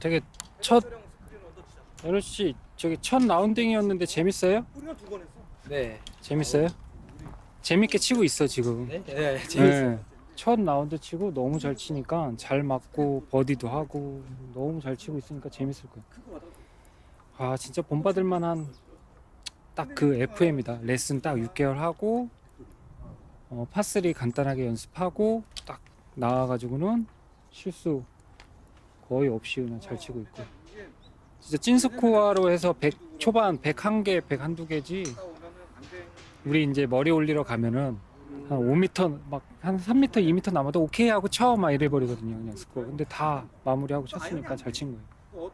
되게 첫 여러 씨 저기 첫 라운딩이었는데 재밌어요? 네. 재밌어요? 재밌게 치고 있어 지금. 네? 네, 재밌어요. 네. 첫 라운드 치고 너무 잘 치니까 잘 맞고 버디도 하고 너무 잘 치고 있으니까 재밌을 거야. 아 진짜 본받을 만한 딱 그 FM이다. 레슨 딱 6개월 하고 어, 파3 간단하게 연습하고 딱 나와가지고는 실수 거의 없이 그냥 잘 치고 있고 진짜 찐스코어로 해서 100 초반 101개 101개지 우리 이제 머리 올리러 가면은 한 5m 막한 3m 2m 남아도 오케이 하고 쳐 막 이래 버리거든요 그냥 스코어 근데 다 마무리하고 쳤으니까 잘 친 거예요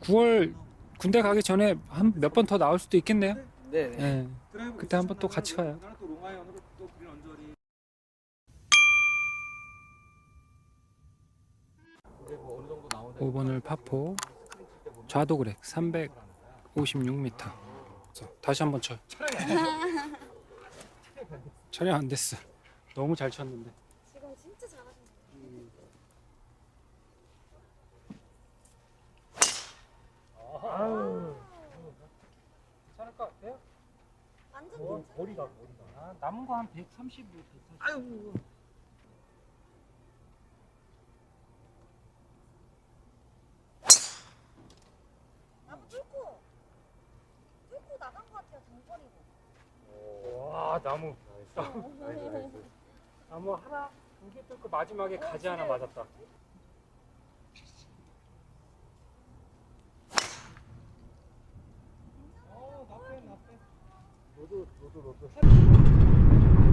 9월 군대 가기 전에 한 몇 번 더 나올 수도 있겠네요 네. 네. 예. 그때 한번 또 같이 가요. 나는 또 롱아이언으로 또 그린 언저리. 5번을 파포. 좌도 그렉 356m 다시 한번 쳐 촬영 안 됐어. 너무 잘 쳤는데. 지금 진짜 잘하시네. 괜찮을 것 같아요? 완전 괜찮아. 머리가 머리가. 아, 남은 거 한 130, 140 아유 나무 뚫고 뚫고 나간 것 같아요. 와 나무 나무 하나 두 개 뚫고 마지막에 가지 하나 맞았다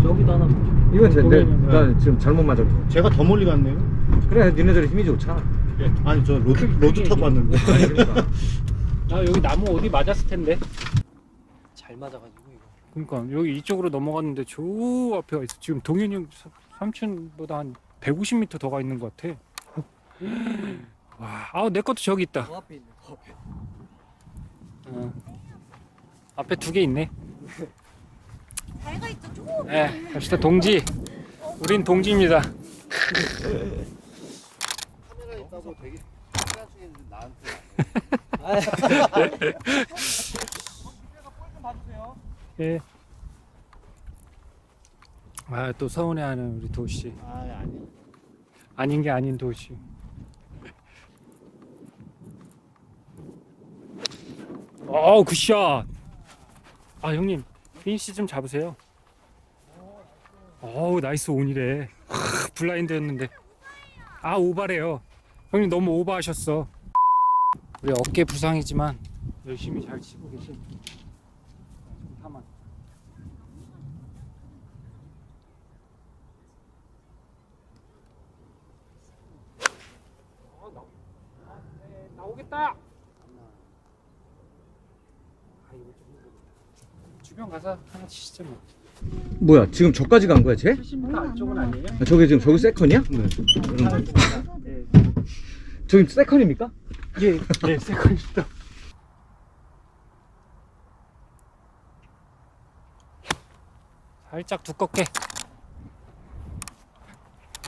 저기도 하나. 이건 쟤인데 보면은- 나 지금 잘못 맞았어 제가 더 멀리 갔네요. 그래 니네들이 힘이 좋잖아 아니 저 로드 로드 타고 왔는데. 그러니까. 아 여기 나무 어디 맞았을 텐데 잘 맞아가지고 이거. 그러니까 여기 이쪽으로 넘어갔는데 저 앞에 있어. 지금 동현이 형 삼- 삼촌보다 한 150m 더 가 있는 것 같아. 와, 아내 것도 저기 있다. 그 앞에 있네. 그 앞에. 어. 앞에 두 개 있네. 잘가 있죠. 쭉. 네, 갑시다 동지. 우린 동지입니다. 카메라 있다고 되게 나한테. 예. 아, 또 서운해하는 우리 도시. 아 아니. 아닌 게 아닌 도시. 어우, 굿샷. 아, 형님, 피니시 좀 잡으세요. 어우, 나이스 온이래. 하, 블라인드였는데. 아, 오바래요. 형님 너무 오버하셨어. 우리 어깨 부상이지만 열심히 잘 치고 계신. 타만. 어, 나, 아, 네, 나오겠다. 아, 이거 좀 주변 가서 하나 치시죠 뭐. 뭐야 지금 저까지 간 거야 쟤? 70m 안쪽은 아니에요? 아, 저게 지금 저기 세컨이야? 네. 네. 저기 세컨입니까? 예, 예, 세컨입니다. 살짝 두껍게.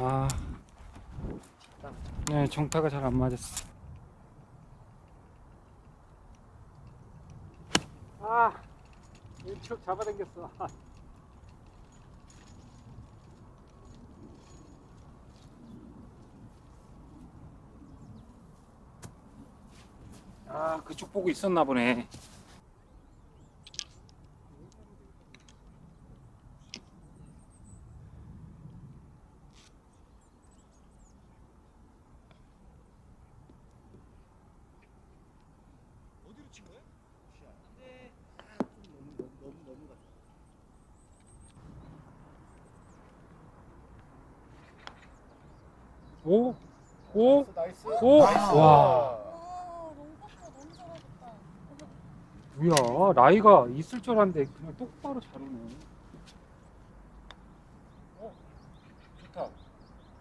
아, 네, 정타가 잘 안 맞았어. 아, 일촉 잡아당겼어. 아. 아, 그쪽 보고 있었나 보네. 어디로 친 거야? 오, 오, 나이스. 오, 나이스. 와, 와, 롱커스가 너무 잘하셨다. 라이가 있을 줄 알았는데 그냥 똑바로 잘 오네. 어, 좋다,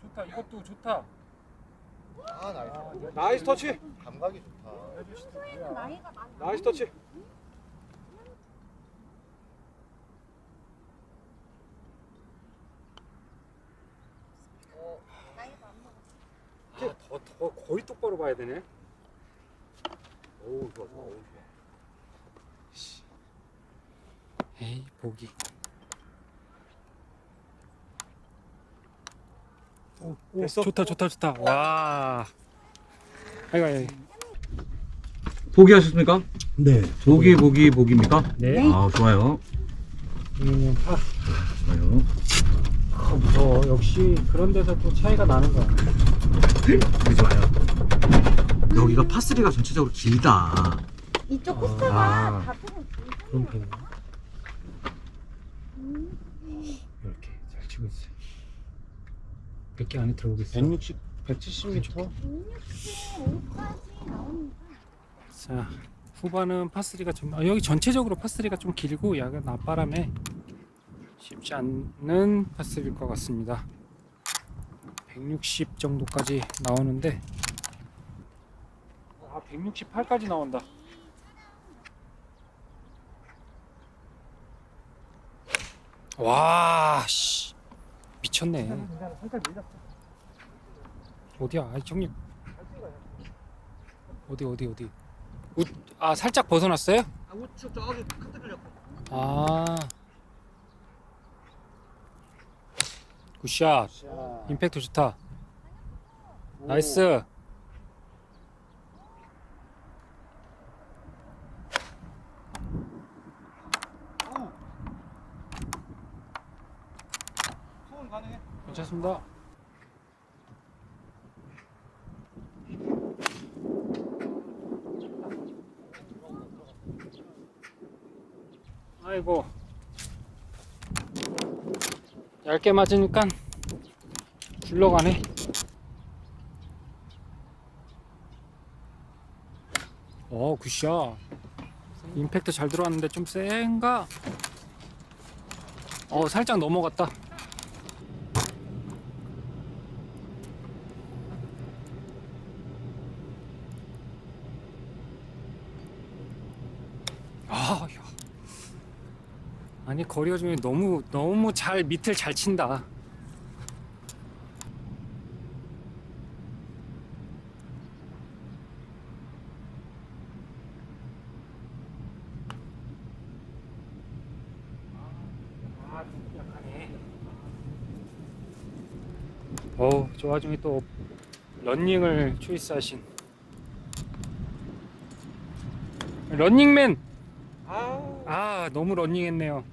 좋다, 이것도 좋다. 아 나이스. 나이스 터치 감각이 좋다. 평소에는 나이가 많이 나이스 터치 나이가 안 먹었어. 아, 더, 더 거의 똑바로 봐야 되네. 오 좋아 좋아 오 좋아 에이 보기. 오, 오 좋다 좋다 좋다. 와. 아이고 아이고. 보기 하셨습니까? 네. 보기 보기 보기입니까? 네. 아 좋아요. 음, 아, 좋아요. 아, 무서워. 역시 그런 데서 또 차이가 나는 거야. 그러지 마요. 여기가 파3가 전체적으로 길다. 이쪽 아. 코스가 아. 다 조금 그런 편이야. 이렇게 잘 치고 있어. 몇 개 안에 들어오겠어. 160 170m 165까지 나옵니다. 자 후반은 파3가 좀 아, 여기 전체적으로 파3가 좀 길고 야간 앞바람에 쉽지 않는 파3일 것 같습니다. 160 정도까지 나오는데. 아 168까지 나온다. 와 씨, 미쳤네. 어디야? 아 형님 어디 어디 어디? 우, 아 살짝 벗어났어요? 아 우측 저기 큰데를 옆에. 아. 굿샷. 자 임팩트 좋다. 나이스 소원 가능해 괜찮습니다. 아이고. 얇게 맞으니까 굴러가네. 어 굿샷. 임팩트 잘 들어왔는데 좀 센가? 어 살짝 넘어갔다 아, 야. 아니 거리가 좀 너무 너무 잘 밑을 잘 친다. 어, 저 와중에 또 런닝을 초이스하신 런닝맨 아 너무 런닝했네요.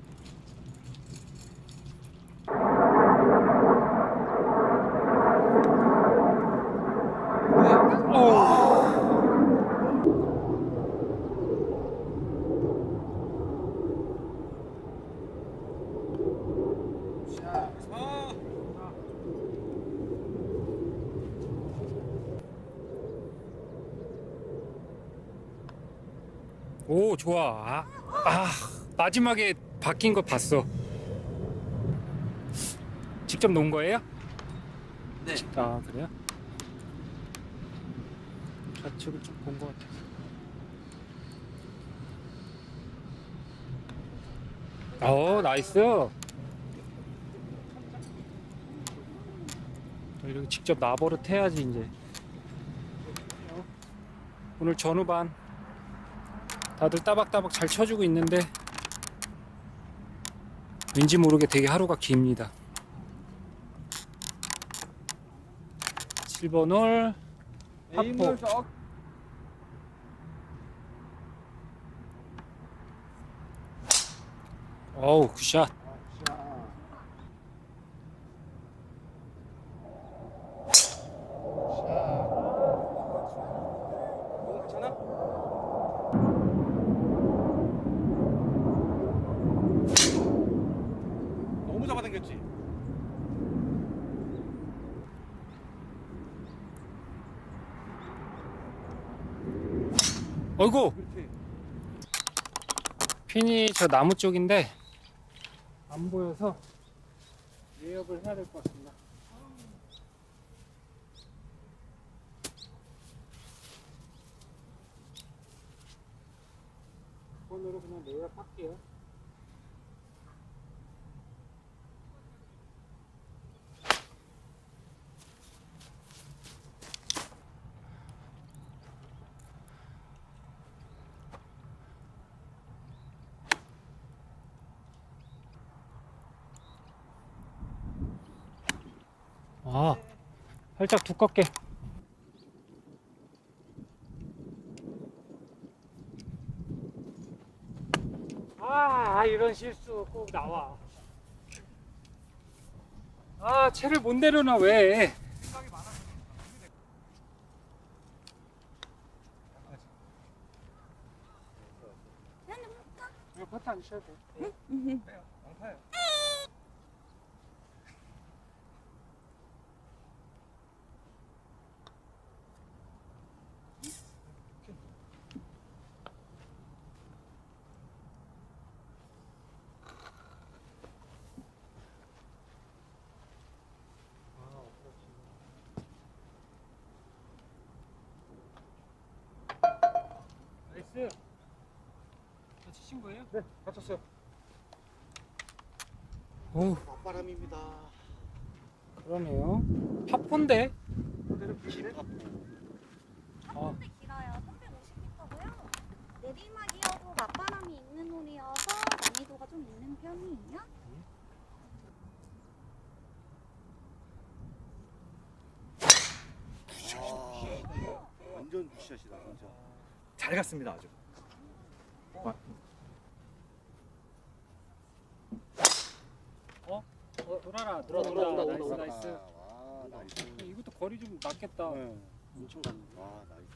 오 좋아. 아, 아, 마지막에 바뀐 거 봤어. 직접 놓은 거예요? 네. 아 그래요? 좌측을 좀 본 것 같아서. 어 나이스. 이렇게 직접 나버릇 해야지 이제. 오늘 전후반 다들 따박따박 잘 쳐주고 있는데 왠지 모르게 되게 하루가 깁니다. 7번 홀 파포. 어우 굿샷 잡아당겼지 어이구 그렇지 핀이 저 나무 쪽인데 안 보여서 예업을 해야 될 것 같습니다. 이번으로 그냥 예업 할게요. 아, 살짝 두껍게. 아, 이런 실수 꼭 나와. 아, 채를 못 내려놔, 왜? 회원님 할까? 이거 파트 안 쳐도 돼. 나이스. 다 치신 거예요? 네, 다쳤어요. 오, 맞바람입니다. 그러네요. 팝콘데? 아, 근데 길어요. 350m고요. 내리막이어도 맞바람이 있는 홀이어서 난이도가 좀 있는 편이에요. 아, 완전 굿샷이다 진짜. 잘 갔습니다 아주. 어, 돌아라, 돌아, 돌아라, 돌아, 돌아, 나이스. 나이스. 와 나이스. 이것도 거리 좀 맞겠다. 네. 엄청 갔네. 와 나이스.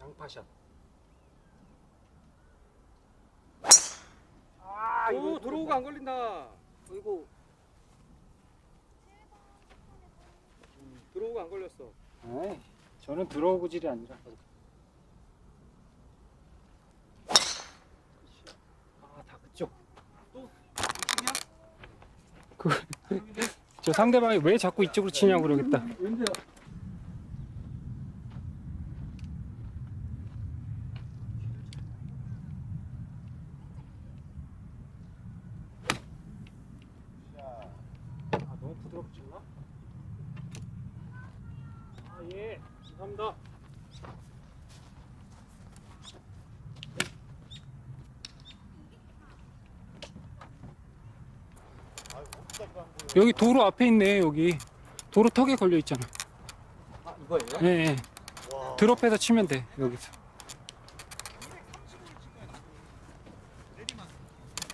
양파샷. 아, 오 들어오고 안 걸린다. 어이구. 들어오고 안 걸렸어. 에이, 저는 들어오고 질이 아니라. 아, 다 그쪽. 이쪽이야? 그, 저 상대방이 왜 자꾸 이쪽으로 치냐고 그러겠다. 왠지 아, 너무 부드럽게 쳤나? 아, 예. 감사합니다. 여기 도로 앞에 있네, 여기. 도로 턱에 걸려 있잖아. 아 이거예요? 예, 예. 와. 드롭해서 치면 돼, 여기서.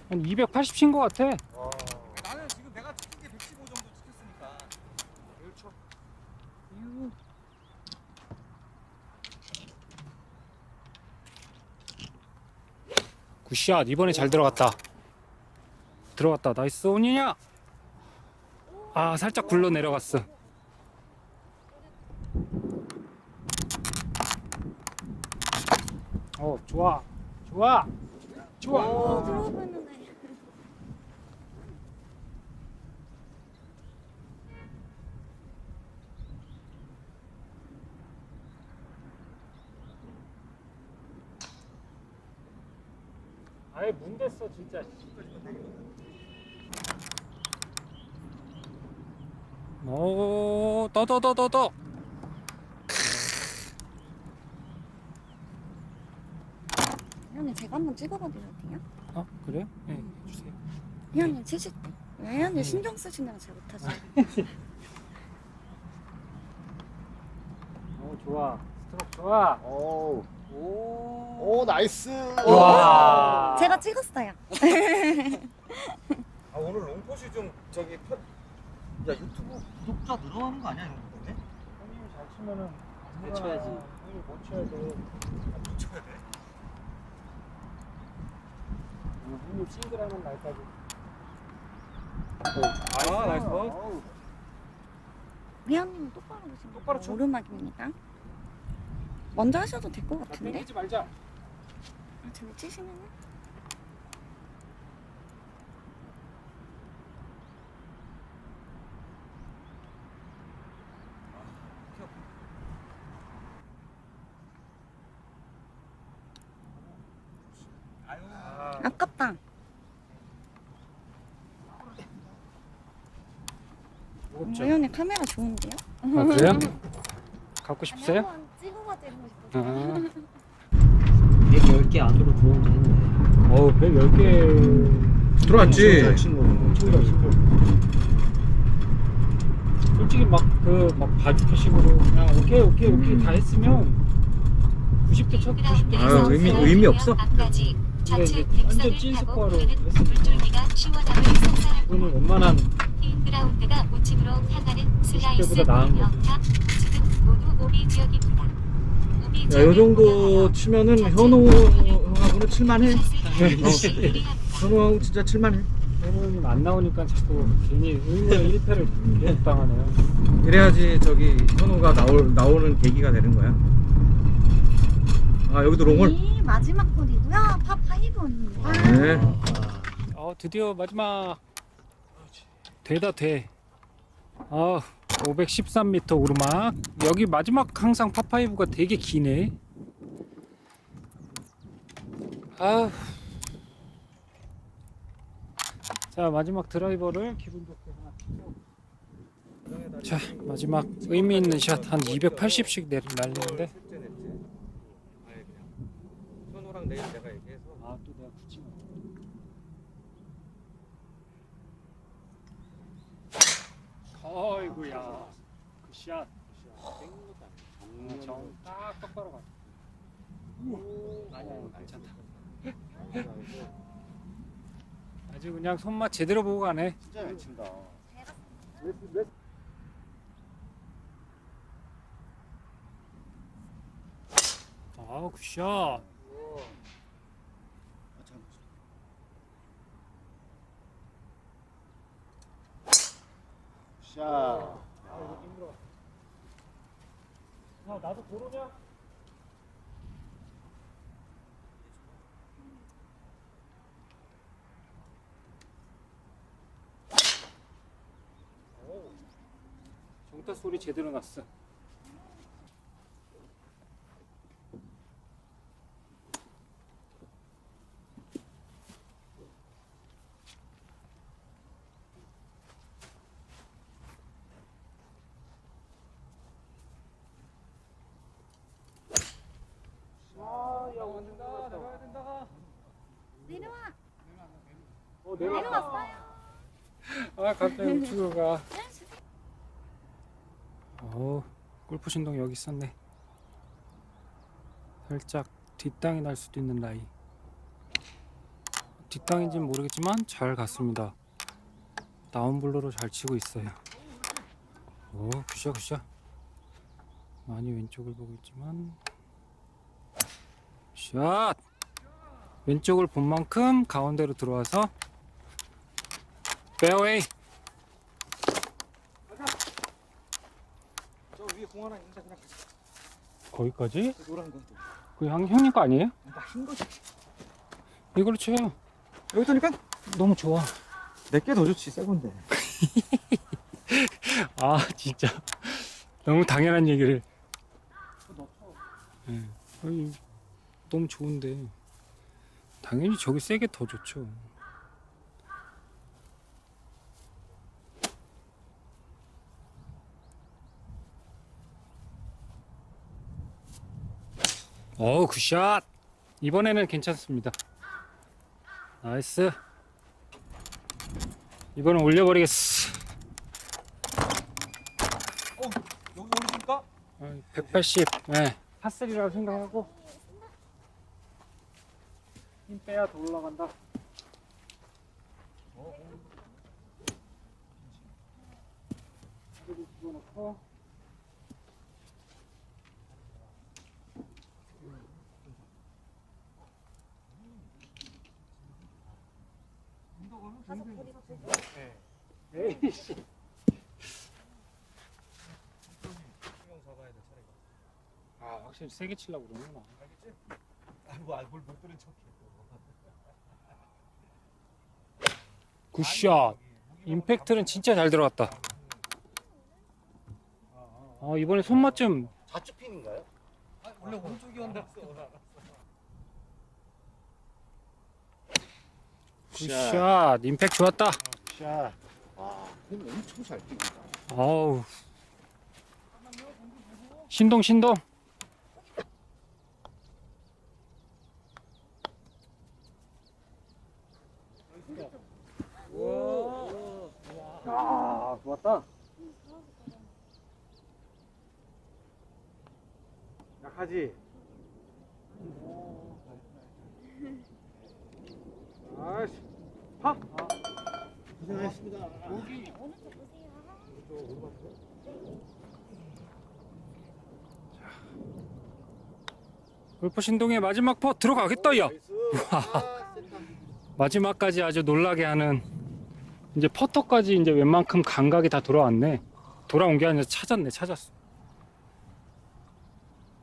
한 280 친 것 같아. 와. 나는 지금 내가 찍은 게 115 정도 찍혔으니까. 그렇죠. 굿샷 이번에 잘 들어갔다 들어갔다 나이스 온이냐 아 살짝 굴러 내려갔어. 어 좋아. 좋아. 좋아. 오, 들어오고 있는데. 아예 문 됐어 진짜 오 떠떠떠떠떠 회원님 제가 한번 찍어봐도 돼요? 어 그래요? 네 해주세요 회원님 치실 때. 회원님 신경 쓰시느라 잘 못하시죠. 오 좋아 스트로크 좋아 오. 오. 오 나이스. 와 제가 찍었어요. 아 오늘 롱포시 좀 저기 편. 야 유튜브 구독자 늘어나는 거 아니야 이런 거 때문에? 형님이 잘 치면은 잘 쳐야지. 형님 못 쳐야 돼 못 쳐야 돼? 형님 싱글하는 날까지 아 나이스. 어우. 회원님은 똑바로 보시면 똑바로 쳐. 오르막입니다. 먼저 하셔도 될 것 자, 같은데? 땡기지 말자 아, 저기 치시면은? 아유. 아깝다. 무겁죠 회원님 카메라 좋은데요? 아 그래요? 갖고 싶으세요? 한번 찍어봐드리고 싶어서. 아, 110개 안으로 들어온다 했네. 어우 110개 들어왔지. 친구야 친구 솔직히 막 그막 바주캐식으로 그냥 오케이 오케이 오케이 다 했으면 90대 첫 90대 아, 의미- 의미 없어? 근데 이제 완전 찐 스코어로 했으면 이거는 웬만한 인그라운드가 우측으로 향하는 슬라이스 20대보다 나은 거. 옆탑 지금 모두 오비 지역입니다. 오비 야, 요 정도 치면은 현우하고는 칠만해. 자칫 유리합니다. 현우하고 진짜 칠만해. 현우님 안 나오니까 자꾸 괜히 의무의 1패를 계속 당하네요. 이래야지 저기 현우가 나올 나오는 계기가 되는 거야. 아 여기도 롱홀. 이 마지막 홀이고요. 파 5입니다. 네. 어 드디어 마지막 되다 돼. 아 513m 오르막 여기 마지막 항상 파파이브가 되게 기네. 아. 자 마지막 드라이버를 기분 좋게 하나 치고. 자 마지막 의미 있는 샷 한 280씩 내 날리는데. 내일 내가 얘기해서 아 또 내가 붙이면. 어이구야 그 샷. 정딱 똑바로 가. 아니야 괜찮다. 아주 그냥 손맛 제대로 보고 가네. 진짜 잘 친다. 아우 굿샷. 샷. 야 나도 고르냐? 정타 소리 제대로 났어. 아, 야, 안 된다. 내려야 된다. 내려와. 어, 내려왔어요. 아, 갑자기 우측으로 가. 어, 골프 신동 여기 있었네. 살짝 뒷땅이 날 수도 있는 라이. 뒷땅인지는 모르겠지만 잘 갔습니다. 다운블로로 잘 치고 있어요. 오, 굿샷 굿샷. 많이 왼쪽을 보고 있지만 샷! 왼쪽을 본 만큼 가운데로 들어와서 페어웨이 저 위에 공 하나 있는데 그냥. 거기까지? 저 노란 거. 그 형, 형님 거 아니에요? 나흰 거지. 이걸로 쳐요 여기 있다니까? 너무 좋아 내게 더 좋지 새 건데. 아 진짜 너무 당연한 얘기를 예. 아니, 너무 좋은데 당연히 저기 세게 더 좋죠 어우 굿샷. 이번에는 괜찮습니다. 나이스. 이번엔 올려버리겠어. 여기 오르니까 180, 네. 파3라고 생각하고. 힘 빼야 더 올라간다. 여기 집어넣고 에이씨. 돼 차례가. 아 확실히 세게 치려고 그러는구나. 알겠지? 아이고 뭘못 들은 척해. 굿샷. 임팩트는 진짜 잘 들어갔다. 어 이번에 손맛 좀 좌측 핀인가요? 아, 원래 오른쪽이었는데. 굿샷. 굿샷. 임팩 좋았다. 샷. 와, 공 엄청 잘 뛴다. 어우. 신동 신동. 하지. 아이씨. 파! 고생하셨습니다. 골프 신동의 마지막 퍼 들어가겠다 야 센터. 마지막까지 아주 놀라게 하는 이제 퍼터까지 이제 웬만큼 감각이 다 돌아왔네 돌아온 게 아니라 찾았네 찾았어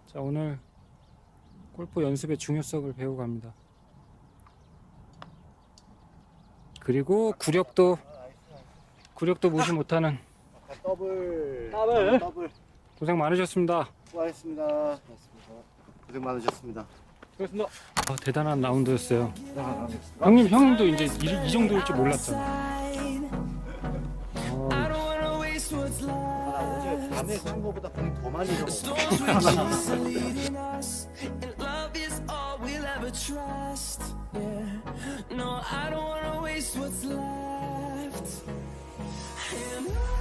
자 오늘 골프 연습의 중요성을 배우고 갑니다 그리고 구력도 구력도 무시 못하는 아, 더블. 더블. 더블. 고생 많으셨습니다 수고하셨습니다. 고생 많으셨습니다. 수고했습니다 아, 대단한 라운드였어요 형님 형님도 이제 이, 이 정도일 줄 몰랐잖아 아, 아, 나 어제 밤에 산 거보다 더 많이 잃어 all trust. Yeah, no, I don't wanna waste what's left. And on